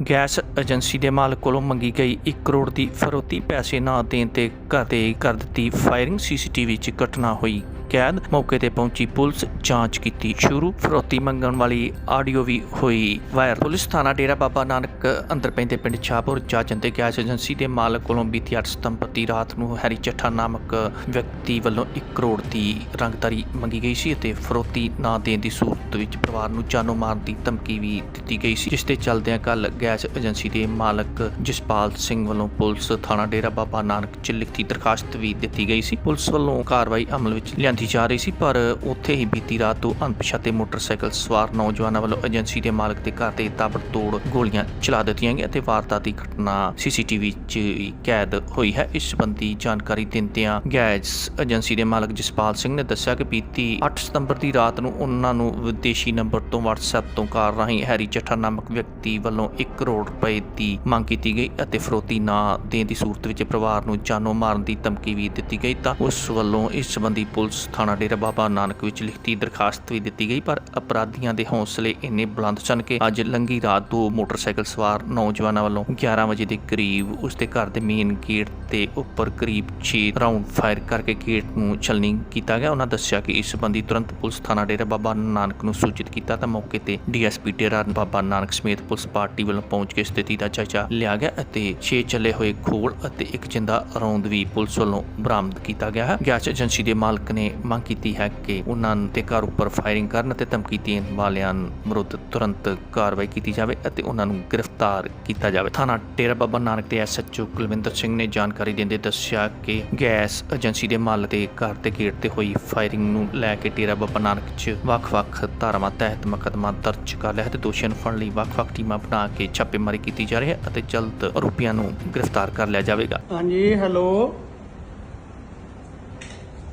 Gas agency ਦੇ ਮਾਲਕ ਕੋਲੋਂ ਮੰਗੀ ਗਈ 1 ਕਰੋੜ ਦੀ ਫਰੋਤੀ ਪੈਸੇ ਨਾ ਦੇਣ ਤੇ ਘਰ ਤੇ ਕਰ ਦਿੱਤੀ ਫਾਇਰਿੰਗ, ਸੀਸੀਟੀਵੀ 'ਚ ਘਟਨਾ ਹੋਈ। ਕੈਦ ਮੌਕੇ ਤੇ ਪਹੁੰਚੀ ਪੁਲਿਸ, ਜਾਂਚ ਕੀਤੀ ਸ਼ੁਰੂ, ਫਰੋਤੀ ਮੰਗਣ ਵਾਲੀ ਆਡੀਓ ਵੀ ਹੋਈ ਵਾਇਰ ਪੁਲਿਸ ਥਾਣਾ ਡੇਰਾ ਬਾਬਾ ਨਾਨਕ ਅੰਦਰ ਪੈਂਦੇ ਪਿੰਡ ਛਾਪੁਰ ਜਾਜਨ ਤੇ ਗੈਸ ਏਜੰਸੀ ਦੇ ਮਾਲਕ ਕੋਲੋਂ ਬੀਤੀ 8 ਸਤੰਬਰ ਦੀ ਰਾਤ ਨੂੰ ਹੈਰੀ ਚੱਠਾ ਨਾਮਕ ਵਿਅਕਤੀ ਵੱਲੋਂ 1 ਕਰੋੜ ਦੀ ਰੰਗਦਾਰੀ ਮੰਗੀ ਗਈ ਸੀ ਅਤੇ ਫਰੋਤੀ ਨਾ ਦੇਣ ਦੀ ਸੂਰਤ ਵਿੱਚ ਪਰਿਵਾਰ ਨੂੰ ਜਾਨੋਂ ਮਾਰਨ ਦੀ ਧਮਕੀ ਵੀ ਦਿੱਤੀ ਗਈ ਸੀ, ਜਿਸ ਤੇ ਚੱਲਦਿਆਂ ਕੱਲ ਗੈਸ ਏਜੰਸੀ ਦੇ ਮਾਲਕ ਜਸਪਾਲ ਸਿੰਘ ਵੱਲੋਂ ਪੁਲਿਸ ਥਾਣਾ ਡੇਰਾ ਬਾਬਾ ਨਾਨਕ ਚ ਲਿਖਤੀ ਦਰਖਾਸਤ ਵੀ ਦਿੱਤੀ ਗਈ ਸੀ। ਪੁਲਿਸ ਵੱਲੋਂ ਕਾਰਵਾਈ ਅਮਲ ਵਿੱਚ ਲਿਆਂਦੀ ਜਾ ਰਹੀ ਸੀ, ਪਰ ਉੱਥੇ ਹੀ ਬੀਤੀ ਰਾਤ ਤੋਂ ਅਣਪਛਾਤੇ ਮੋਟਰਸਾਈਕਲ ਸਵਾਰ ਨੌਜਵਾਨਾਂ ਵੱਲੋਂ ਏਜੰਸੀ ਦੇ ਮਾਲਕ ਦੇ ਘਰ ਤੇ ਤਾਬੜਤੋੜ ਗੋਲੀਆਂ ਚਲਾ ਦਿੱਤੀਆਂ ਗਈਆਂ ਤੇ ਵਾਰਦਾਤ ਦੀ ਘਟਨਾ ਸੀਸੀਟੀਵੀ 'ਚ ਕੈਦ ਹੋਈ ਹੈ। ਇਸ ਸੰਬੰਧੀ ਜਾਣਕਾਰੀ ਦਿੰਦਿਆਂ ਗੈਸ ਏਜੰਸੀ ਦੇ ਮਾਲਕ ਜਸਪਾਲ ਸਿੰਘ ਨੇ ਦੱਸਿਆ ਕਿ ਬੀਤੀ 8 ਸਤੰਬਰ ਦੀ ਰਾਤ ਨੂੰ ਉਹਨਾਂ ਨੂੰ ਵਿਦੇਸ਼ੀ ਨੰਬਰ ਤੋਂ WhatsApp ਤੋਂ ਕਾਰ ਰਾਹੀਂ ਹੈਰੀ ਚੱਠਾ ਨਾਮਕ ਵਿਅਕਤੀ ਵੱਲੋਂ 1 ਕਰੋੜ ਰੁਪਏ ਦੀ ਮੰਗ ਕੀਤੀ ਗਈ ਅਤੇ ਫਰੋਤੀ ਨਾ ਦੇਣ ਦੀ ਸੂਰਤ ਵਿੱਚ ਪਰਿਵਾਰ ਨੂੰ ਜਾਨੋਂ ਮਾਰਨ ਦੀ ਧਮਕੀ ਵੀ ਦਿੱਤੀ ਗਈ। ਤਾਂ ਉਸ ਵੱਲੋਂ ਇਸ ਸੰਬੰਧੀ ਪੁਲਿਸ ਥਾਣਾ ਡੇਰਾ ਬਾਬਾ ਨਾਨਕ ਵਿੱਚ ਲਿਖਤੀ ਦਰਖਾਸਤ ਵੀ ਦਿੱਤੀ ਗਈ, ਪਰ ਅਪਰਾਧੀਆਂ ਦੇ ਹੌਸਲੇ ਇੰਨੇ ਬੁਲੰਦ ਸਨ ਕਿ ਅੱਜ ਲੰਗੀ ਰਾਤ ਦੋ ਮੋਟਰਸਾਈਕਲ ਸਵਾਰ ਨੌਜਵਾਨਾਂ ਵੱਲੋਂ 11 ਵਜੇ ਦੇ ਕਰੀਬ ਉਸ ਦੇ ਘਰ ਦੇ ਮੇਨ ਗੇਟ ਤੇ ਉੱਪਰ ਕਰੀਬ 6 ਰਾਉਂਡ ਫਾਇਰ ਕਰਕੇ ਗੇਟ ਨੂੰ ਛਲਨੀ ਕੀਤਾ ਗਿਆ। ਉਹਨਾਂ ਦੱਸਿਆ ਕਿ ਇਸ ਸੰਬੰਧੀ ਤੁਰੰਤ ਪੁਲਿਸ ਥਾਣਾ ਡੇਰਾ ਬਾਬਾ ਨਾਨਕ ਨੂੰ ਸੂਚਿਤ ਕੀਤਾ ਤਾਂ ਮੌਕੇ ਤੇ ਡੀਐਸਪੀ ਡੇਰਾ ਬਾਬਾ ਨਾਨਕ ਸਮੇਤ ਪੁਲਿਸ ਪਾਰਟੀ ਵੱਲੋਂ ਪਹੁੰਚ ਕੇ ਸਥਿਤੀ ਦਾ ਜਾਇਜ਼ਾ ਲਿਆ ਗਿਆ ਅਤੇ 6 ਚੱਲੇ ਹੋਏ ਖੋਲ ਅਤੇ ਇੱਕ ਜਿੰਦਾ ਰੌਂਦ ਵੀ ਪੁਲਿਸ ਵੱਲੋਂ ਬਰਾਮਦ ਕੀਤਾ ਗਿਆ ਹੈ। ਗੈਸ ਏਜੰਸੀ ਦੇ ਮਾਲਕ ਨੇ ਮੰਗ ਕੀਤੀ ਹੈ ਕਿ ਉਹਨਾਂ ਦੇ ਘਰ ਉੱਪਰ ਫਾਇਰਿੰਗ ਕਰਨ ਅਤੇ ਧਮਕੀ ਦੇਣ ਵਾਲਿਆਂ ਵਿਰੁੱਧ ਤੁਰੰਤ ਕਾਰਵਾਈ ਕੀਤੀ ਜਾਵੇ ਅਤੇ ਉਹਨਾਂ ਨੂੰ ਗ੍ਰਿਫਤਾਰ ਕੀਤਾ ਜਾਵੇ। ਥਾਣਾ ਡੇਰਾ ਬਾਬਾ ਨਾਨਕ ਦੇ ਐਸਐਚਓ ਕੁਲਵਿੰਦਰ ਸਿੰਘ ਨੇ ਜਾਣਕਾਰੀ ਦਿੰਦੇ ਦੱਸਿਆ ਕਿ ਗੈਸ ਏਜੰਸੀ ਦੇ ਮਾਲਕ ਦੇ ਘਰ ਦੇ ਗੇਟ ਤੇ ਹੋਈ ਫਾਇਰਿੰਗ ਨੂੰ ਲੈ ਕੇ ਡੇਰਾ ਬਾਬਾ ਨਾਨਕ 'ਚ ਵੱਖ-ਵੱਖ ਧਾਰਾਵਾਂ ਤਹਿਤ ਮੁਕੱਦਮਾ ਦਰਜ ਕਰ ਲਿਆ ਹੈ ਤੇ ਦੋਸ਼ੀਆਂ ਨੂੰ ਫੜਨ ਲਈ ਵੱਖ-ਵੱਖ ਟੀਮਾਂ ਬਣਾ ਕੇ ਛਾਪੇਮਾਰੀ ਕੀਤੀ ਜਾ ਰਹੀ ਹੈ ਅਤੇ ਜਲਦ ਆਰੋਪੀਆਂ ਨੂੰ ਗ੍ਰਿਫਤਾਰ ਕਰ ਲਿਆ ਜਾਵੇਗਾ। ਹਾਂਜੀ, ਹੈਲੋ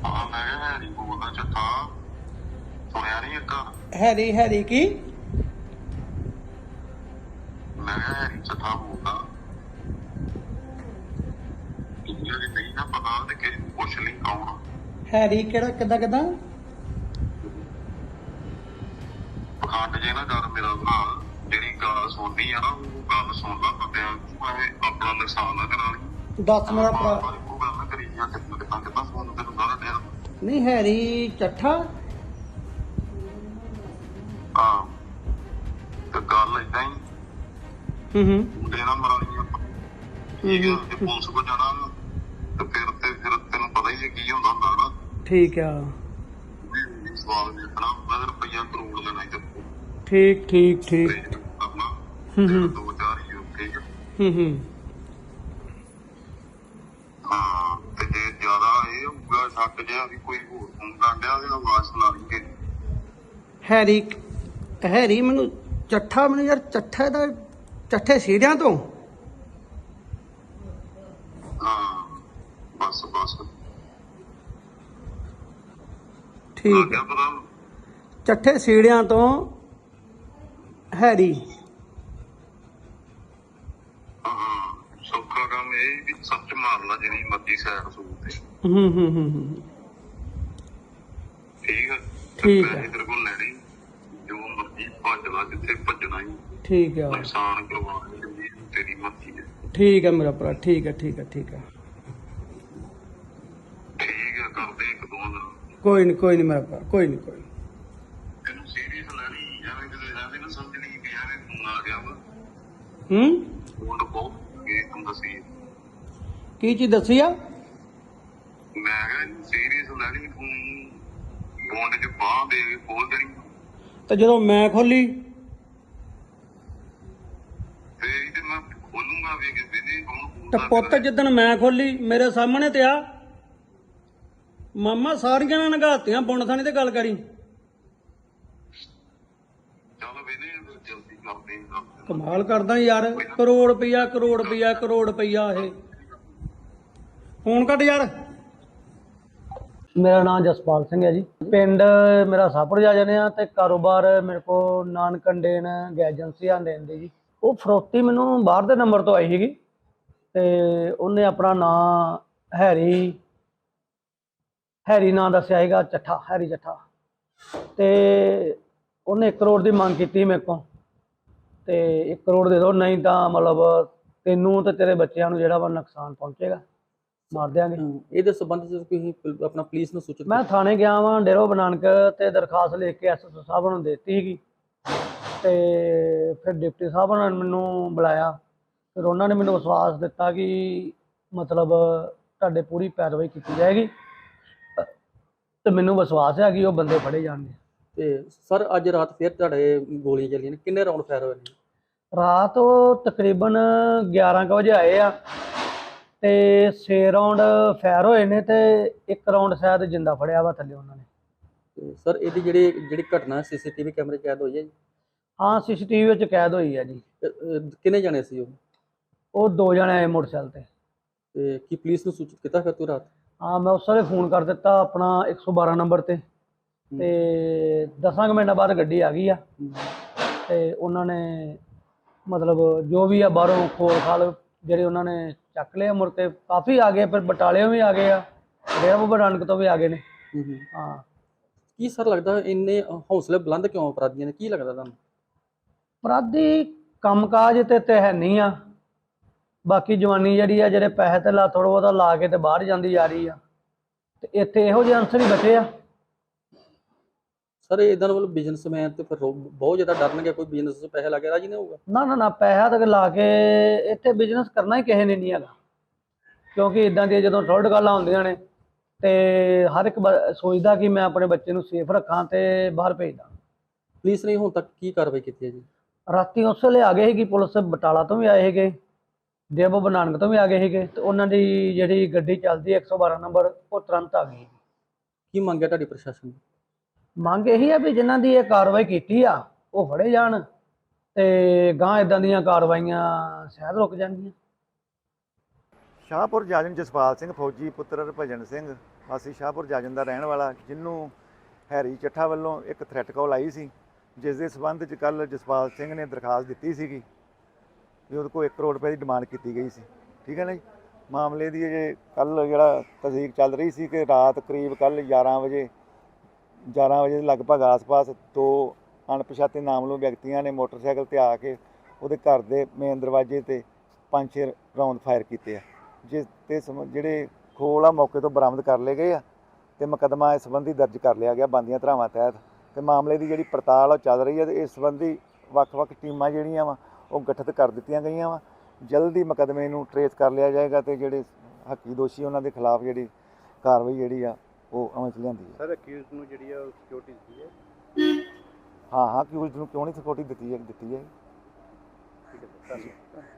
ਹਾਂ ਮੈਂ ਬੋਲਦਾ ਚੱਠਾ ਸੁਣਿਆ ਨਹੀਂ ਇੱਕ। ਹੈਰੀ ਹੈਰੀ ਕੀ? ਮੈਂ ਕਿਹਾ ਹੈਰੀ ਚੱਠਾ ਬੋਲਦਾ। ਇਹਨਾਂ ਦੀ ਨਹੀਂ ਨਾ ਪਤਾ ਤੇ ਕਿ ਪੁੱਛ ਲਈ ਕੌਣ ਹੈਰੀ ਕਿਹੜਾ ਕਿੱਦਾਂ ਕਿੱਦਾਂ? ਪਖੰਡ ਜੇ ਨਾ ਕਰ ਮੇਰਾ ਭਰਾ ਜਿਹੜੀ ਗੱਲ ਸੁਣਨੀ ਆ ਨਾ ਉਹ ਗੱਲ ਸੁਣ ਲਾ ਬੰਦਿਆਂ ਨੂੰ ਐਵੇਂ ਆਪਣਾ ਨੁਕਸਾਨ ਨਾ ਕਰਾ ਲਈ ਦੱਸ ਮੇਰਾ ਭਰਾ। ਉਹ ਗੱਲ ਨਾ ਕਰੀ ਜਾਂ ਕਿੱਦਾਂ ਕਿੱਦਾਂ ਕਿੱਦਾਂ ਫੋਨ ਤੈਨੂੰ ਸਾਰਾ ਟਾਈਮ ਨਹੀਂ ਹੈਰੀ ਚੱਠਾ। ਹਾਂ। ਤੇ ਗੱਲ ਇਦਾਂ ਹੀ। ਹੂੰ ਹੂੰ। ਮੁੰਡੇ ਨਾਲ ਮਰਾਣੀ ਆਪਾਂ ਠੀਕ ਹੈ। ਜੇ ਪੁਲਿਸ ਕੋ ਜਾਣਾ ਤੇ ਫਿਰ ਤੇ ਫਿਰ ਤੈਨੂੰ ਪਤਾ ਹੀ ਹੈ ਕੀ ਹੁੰਦਾ ਹੁੰਦਾ ਨਾ। ਠੀਕ ਆ। ਵੀ ਸਵਾਲ ਦੇਖਣਾ ਮੈਂ ਰੁਪਈਆ ਕਰੋੜ ਲੈਣਾ ਹੀ ਤੇ ਠੀਕ ਠੀਕ ਠੀਕ। ਤੇ ਹੂੰ ਹੂੰ। ਦੋ ਚਾਰ ਹੂੰ ਹਾਂ ਤੇ ਜੇ ਜ਼ਿਆਦਾ ਇਹ ਵੀ ਕੋਈ ਹੋਰ ਫੋਨ ਕਾਂਡਿਆ ਉਹਦੀ ਆਵਾਜ਼ ਸੁਣਾ ਲਈਏ। ਹੈਰੀ ਹੈਰੀ ਮੈਨੂੰ ਚੱਠਾ ਮੈਨੂੰ ਯਾਰ ਚੱਠੇ ਦਾ ਚੱਠੇ ਸੀੜਿਆਂ ਤੋਂ। ਹਾਂ ਬਸ ਬਸ। ਠੀਕ। ਪਤਾ ਚੱਠੇ ਸੀੜਿਆਂ ਤੋਂ ਹੈਰੀ। ਹਾਂ ਸੌਖਾ ਕੰਮ ਇਹ ਵੀ ਸੱਚ ਮਾਰ ਲਾ ਜਿਹੜੀ ਮਰਜ਼ੀ ਸਾਈਡ ਸੂਟ ਤੇ। ਹੂੰ ਹੂੰ ਹੂੰ ਹੂੰ ਹੈ। ਠੀਕ ਹੈ। ਪੈਸੇ ਤੇਰੇ ਕੋਲ ਲੈਣੀ। ਜੋ ਮਰਜ਼ੀ ਭੱਜ ਲਾ ਜਿੱਥੇ ਭੱਜਣਾ ਹੀ। ਠੀਕ ਆ ਨੁਕਸਾਨ ਕਰਵਾ ਲਈ ਤੇਰੀ ਮਰਜ਼ੀ ਹੈ। ਠੀਕ ਹੈ ਮੇਰਾ ਭਰਾ ਠੀਕ ਹੈ ਠੀਕ ਹੈ ਠੀਕ ਹੈ। ਠੀਕ ਹੈ ਕਰਦੇ ਇੱਕ ਦੋ ਦਿਨ। ਕੋਈ ਨਹੀਂ ਕੋਈ ਨਹੀਂ ਮੇਰਾ ਭਰਾ ਕੋਈ ਨਹੀਂ ਕੋਈ ਨੀ। ਤੈਨੂੰ ਸੀਰੀਅਸ ਲੈਣੀ ਐਵੇਂ ਕਿਤੇ ਐਵੇਂ ਨਾ ਸਮਝ ਲਈ ਕਿ ਐਵੇਂ ਫੋਨ ਆ ਗਿਆ ਵਾ। ਹੂੰ? ਫੋਨ ਬਹੁਤ ਇਹ ਤੂੰ ਦੱਸੀ ਕੀ ਚੀਜ਼ ਦੱਸੀ ਆ? ਮੈਂ ਕਿਹਾ ਸੀਰੀਅਸ ਲੈਣੀ ਤੂੰ। ਬੋਂਡ ਚ ਬਾਹ ਦੇ ਕੇ ਖੋਲ ਦੇਣੀ। ਤੇ ਜਦੋਂ ਮੈਂ ਖੋਲੀ ਤੇ ਇਹ ਤੇ ਮੈਂ ਖੋਲੂੰਗਾ ਵੀ ਕਿ ਬਿਨੇ ਕੌਣ ਤੇ ਪੁੱਤ ਜਿੱਦਣ ਮੈਂ ਖੋਲੀ ਮੇਰੇ ਸਾਹਮਣੇ ਤੇ ਆ। ਮਾਮਾ ਸਾਰੀਆਂ ਨੇ ਨਗਾਤੀਆਂ ਬੁਣ ਥਾਣੀ ਤੇ ਗੱਲ ਕਰੀ। ਚਲ ਬਿਨੇ ਜਲਦੀ ਕਰਦੇ ਹਾਂ ਕਮਾਲ ਕਰਦਾ ਯਾਰ ਕਰੋੜ ਰੁਪਈਆ ਕਰੋੜ ਰੁਪਈਆ ਕਰੋੜ ਰੁਪਈਆ ਇਹ। ਫੋਨ ਕੱਟ ਯਾਰ। ਮੇਰਾ ਨਾਮ ਜਸਪਾਲ ਸਿੰਘ ਹੈ ਜੀ। ਪਿੰਡ ਮੇਰਾ ਸਾਪੜ ਜਾ ਜਾਂਦੇ ਆ ਤੇ ਕਾਰੋਬਾਰ ਮੇਰੇ ਕੋ ਨਾਨਕੰਡੇਨ ਗੈਸ ਏਜੰਸੀ ਆ ਦੇਂਦੇ ਜੀ। ਉਹ ਫਰੋਤੀ ਮੈਨੂੰ ਬਾਹਰ ਦੇ ਨੰਬਰ ਤੋਂ ਆਈ ਸੀਗੀ ਤੇ ਉਹਨੇ ਆਪਣਾ ਨਾਂ ਹੈਰੀ ਹੈਰੀ ਨਾਂ ਦੱਸਿਆ ਸੀਗਾ, ਚੱਠਾ, ਹੈਰੀ ਚੱਠਾ। ਤੇ ਉਹਨੇ 1 ਕਰੋੜ ਦੀ ਮੰਗ ਕੀਤੀ ਮੇਰੇ ਕੋਲ। ਤੇ 1 ਕਰੋੜ ਦੇ ਦਿਓ ਨਹੀਂ ਤਾਂ ਮਤਲਬ ਤੈਨੂੰ ਤੇ ਤੇਰੇ ਬੱਚਿਆਂ ਨੂੰ ਜਿਹੜਾ ਵਾ ਨੁਕਸਾਨ ਪਹੁੰਚੇਗਾ। ਮਾਰ ਦਿਆਂਗੇ। ਇਹਦੇ ਸੰਬੰਧ ਚ ਤੁਸੀਂ ਆਪਣਾ ਪੁਲਿਸ ਨੂੰ ਸੂਚਿਤ ਮੈਂ ਥਾਣੇ ਗਿਆ ਵਾਂ ਡੇਰੋ ਬਨਾਨਕ ਤੇ ਦਰਖਾਸਤ ਲਿਖ ਕੇ ਐਸਐਸਓ ਸਾਹਿਬ ਨੂੰ ਦਿੱਤੀ ਸੀਗੀ। ਤੇ ਫਿਰ ਡਿਪਟੀ ਸਾਹਿਬ ਨੇ ਮੈਨੂੰ ਬੁਲਾਇਆ। ਫਿਰ ਉਹਨਾਂ ਨੇ ਮੈਨੂੰ ਵਿਸ਼ਵਾਸ ਦਿੱਤਾ ਕਿ ਮਤਲਬ ਤੁਹਾਡੇ ਪੂਰੀ ਪੈਰਵਾਈ ਕੀਤੀ ਜਾਏਗੀ। ਤੇ ਮੈਨੂੰ ਵਿਸ਼ਵਾਸ ਹੈ ਕਿ ਉਹ ਬੰਦੇ ਫੜੇ ਜਾਣਗੇ। ਤੇ ਸਰ ਅੱਜ ਰਾਤ ਫਿਰ ਤੁਹਾਡੇ ਗੋਲੀਆਂ ਚੱਲੀਆਂ ਨੇ। ਕਿੰਨੇ ਰਾਉਂਡ ਫਾਇਰ ਹੋਏ ਨੇ? ਰਾਤ ਉਹ ਤਕਰੀਬਨ 11 ਕੁ ਵਜੇ ਆਏ ਆ। ਤੇ 6 ਰਾਉਂਡ ਫਾਇਰ ਹੋਏ ਨੇ ਤੇ ਇੱਕ ਰਾਉਂਡ ਸ਼ਾਇਦ ਜਿੰਦਾ ਫੜਿਆ ਵਾ ਥੱਲੇ ਉਹਨਾਂ ਨੇ। ਸਰ ਇਹਦੀ ਜਿਹੜੀ ਜਿਹੜੀ ਘਟਨਾ ਸੀਸੀਟੀਵੀ ਕੈਮਰੇ ਕੈਦ ਹੋਈ ਹੈ ਜੀ? ਹਾਂ ਸੀਸੀਟੀਵੀ ਵਿੱਚ ਕੈਦ ਹੋਈ ਆ ਜੀ। ਕਿੰਨੇ ਜਾਣੇ ਸੀ ਉਹ? ਉਹ ਦੋ ਜਣੇ ਆਏ ਮੋਟਰਸਾਈਕਲ ਤੇ। ਤੇ ਕੀ ਪੁਲਿਸ ਨੂੰ ਸੂਚਿਤ ਕੀਤਾ ਫਿਰ ਤੂੰ ਰਾਤ? ਹਾਂ ਮੈਂ ਉਸ ਵੇਲੇ ਫੋਨ ਕਰ ਦਿੱਤਾ ਆਪਣਾ 112 ਨੰਬਰ ਤੇ। ਤੇ 10 ਮਿੰਟਾਂ ਬਾਅਦ ਗੱਡੀ ਆ ਗਈ ਆ। ਤੇ ਉਹਨਾਂ ਨੇ ਮਤਲਬ ਜੋ ਵੀ ਆ ਬਾਹਰੋਂ ਖੋਲ ਖਾਲ ਜਿਹੜੇ ਉਹਨਾਂ ਨੇ ਚੱਕ ਲਏ ਮੁੜ ਕੇ ਕਾਫੀ ਆ ਗਏ ਫਿਰ ਬਟਾਲਿਓਂ ਵੀ ਆ ਗਏ ਆ ਡੇਰਾ ਬਾਬਾ ਨਾਨਕ ਤੋਂ ਵੀ ਆ ਗਏ ਨੇ। ਹਾਂ ਕੀ ਸਰ ਲੱਗਦਾ ਇੰਨੇ ਹੌਸਲੇ ਬੁਲੰਦ ਕਿਉਂ ਅਪਰਾਧੀਆਂ ਨੇ? ਕੀ ਲੱਗਦਾ ਤੁਹਾਨੂੰ? ਅਪਰਾਧੀ ਕੰਮਕਾਜ ਤੇ ਤੇ ਹੈ ਨਹੀਂ ਆ। ਬਾਕੀ ਜਵਾਨੀ ਜਿਹੜੀ ਆ ਜਿਹੜੇ ਪੈਸੇ ਤੇ ਲਾ ਥੋੜਾ ਬਹੁਤਾ ਲਾ ਕੇ ਤੇ ਬਾਹਰ ਜਾਂਦੀ ਜਾ ਰਹੀ ਆ। ਤੇ ਇੱਥੇ ਇਹੋ ਜਿਹੇ ਅਨਸਰ ਹੀ ਬਚੇ ਆ। ਸਰ ਇਦਾਂ ਵੱਲ ਬਿਜ਼ਨਸਮੈਨ ਤੇ ਫਿਰ ਰੋ- ਬਹੁਤ ਜ਼ਿਆਦਾ ਡਰਨਗੇ ਕੋਈ ਬਿਜ਼ਨਸ 'ਚ ਪੈਸੇ ਲਾ ਕੇ ਰਾਜੀ ਨਹੀਂ ਹੋਊਗਾ? ਨਾ ਨਾ ਨਾ ਪੈਸਾ ਤੱਕ ਲਾ ਕੇ ਇੱਥੇ ਬਿਜ਼ਨਸ ਕਰਨਾ ਹੀ ਕਿਸੇ ਨੇ ਨਹੀਂ ਹੈਗਾ। ਕਿਉਂਕਿ ਇਦਾਂ ਦੀਆਂ ਜਦੋਂ ਥਰਡ ਗੱਲਾਂ ਹੁੰਦੀਆਂ ਨੇ ਤੇ ਹਰ ਇੱਕ ਬ- ਸੋਚਦਾ ਕਿ ਮੈਂ ਆਪਣੇ ਬੱਚੇ ਨੂੰ ਸੇਫ ਰੱਖਾਂ ਤੇ ਬਾਹਰ ਭੇਜਦਾ ਪੁਲਿਸ ਨੇ ਹੁਣ ਤੱਕ ਕੀ ਕਾਰਵਾਈ ਕੀਤੀ ਹੈ ਜੀ? ਰਾਤੀ ਉਸ ਵੇਲੇ ਆ ਗਏ ਸੀਗੀ ਪੁਲਿਸ ਬਟਾਲਾ ਤੋਂ ਵੀ ਆਏ ਸੀਗੇ ਦੇਵੋ ਬਨਾਨਕ ਤੋਂ ਵੀ ਆ ਗਏ ਸੀਗੇ ਤੇ ਉਹਨਾਂ ਦੀ ਜਿਹੜੀ ਗੱਡੀ ਚੱਲਦੀ ਹੈ 112 ਨੰਬਰ ਉਹ ਤੁਰੰਤ ਆ ਗਈ। ਕੀ ਮੰਗਿਆ ਤੁਹਾਡੀ ਪ੍ਰਸ਼ਾਸਨ ਨੇ? ਮੰਗ ਇਹੀ ਆ ਵੀ ਜਿਨ੍ਹਾਂ ਦੀ ਇਹ ਕਾਰਵਾਈ ਕੀਤੀ ਆ, ਉਹ ਫੜੇ ਜਾਣ ਤੇ ਗਾਂ ਇਦਾਂ ਦੀਆਂ ਕਾਰਵਾਈਆਂ ਸ਼ਾਇਦ ਰੁਕ ਜਾਣਗੀਆਂ। ਸ਼ਾਹਪੁਰ ਜਾਜਨ ਜਸਪਾਲ ਸਿੰਘ ਫੌਜੀ ਪੁੱਤਰ ਹਰਭਜਨ ਸਿੰਘ, ਵਾਸੀ ਸ਼ਾਹਪੁਰ ਜਾਜਨ ਦਾ ਰਹਿਣ ਵਾਲਾ ਜਿਹਨੂੰ ਹੈਰੀ ਚੱਠਾ ਵੱਲੋਂ ਇੱਕ ਥ੍ਰੈਟ ਕਾਲ ਆਈ ਸੀ, ਜਿਸ ਦੇ ਸਬੰਧ ਚ ਕੱਲ ਜਸਪਾਲ ਸਿੰਘ ਨੇ ਦਰਖਾਸਤ ਦਿੱਤੀ ਸੀਗੀ ਵੀ ਉਹਦੇ ਕੋਲ 1 ਕਰੋੜ ਰੁਪਏ ਦੀ ਡਿਮਾਂਡ ਕੀਤੀ ਗਈ ਸੀ। ਠੀਕ ਹੈ ਨਾ ਜੀ? ਮਾਮਲੇ ਦੀ ਜੇ ਕੱਲ ਜਿਹੜਾ ਤਸਦੀਕ ਚੱਲ ਰਹੀ ਸੀ ਕਿ ਰਾਤ ਕਰੀਬ ਕੱਲ 11 ਵਜੇ 11 ਵਜੇ ਦੇ ਲਗਭਗ ਆਸ-ਪਾਸ ਦੋ ਅਣਪਛਾਤੇ ਨਾਮਲੂ ਵਿਅਕਤੀਆਂ ਨੇ ਮੋਟਰਸਾਈਕਲ ਤੇ ਆ ਕੇ ਉਹਦੇ ਘਰ ਦੇ ਮੇਨ ਦਰਵਾਜ਼ੇ ਤੇ ਪੰਜ ਛੇ ਰਾਉਂਡ ਫਾਇਰ ਕੀਤੇ ਆ। ਜਿਸ ਤੇ ਸਮ- ਜਿਹੜੇ ਖੋਲ ਆ ਮੌਕੇ ਤੋਂ ਬਰਾਮਦ ਕਰ ਲਏ ਗਏ ਆ ਤੇ ਮੁਕੱਦਮਾ ਇਸ ਸੰਬੰਧੀ ਦਰਜ ਕਰ ਲਿਆ ਗਿਆ ਬੰਦੀਆਂ ਧਰਾਵਾਂ ਤਹਿਤ। ਤੇ ਮਾਮਲੇ ਦੀ ਜਿਹੜੀ ਪੜਤਾਲ ਉਹ ਚੱਲ ਰਹੀ ਹੈ ਤੇ ਇਸ ਸੰਬੰਧੀ ਵੱਖ-ਵੱਖ ਟੀਮਾਂ ਜਿਹੜੀਆਂ ਵਾ ਉਹ ਗਠਿਤ ਕਰ ਦਿੱਤੀਆਂ ਗਈਆਂ ਵਾ। ਜਲਦੀ ਮੁਕੱਦਮੇ ਨੂੰ ਟਰੇਸ ਕਰ ਲਿਆ ਜਾਏਗਾ ਤੇ ਜਿਹੜੇ ਹੱਕੀ ਦੋਸ਼ੀ ਉਹਨਾਂ ਦੇ ਖਿਲਾਫ ਜਿਹੜੀ ਕਾਰਵਾਈ ਜਿਹੜੀ ਆ ਉਹ ਅਮਲ ਚ ਲਿਆਂਦੀ ਹੈ। ਸਰ ਅਕਿਊਜ਼ ਨੂੰ ਜਿਹੜੀ ਆ ਸਿਕਿਉਰਿਟੀ ਦਿੱਤੀ ਹੈ? ਹਾਂ ਹਾਂ ਕਿਉਂ ਨੂੰ ਕਿਉਂ ਨਹੀਂ ਸਪੋਰਟੀ ਦਿੱਤੀ ਹੈ ਦਿੱਤੀ ਹੈ? ਠੀਕ ਹੈ ਸਰ ਧੰਨਵਾਦ।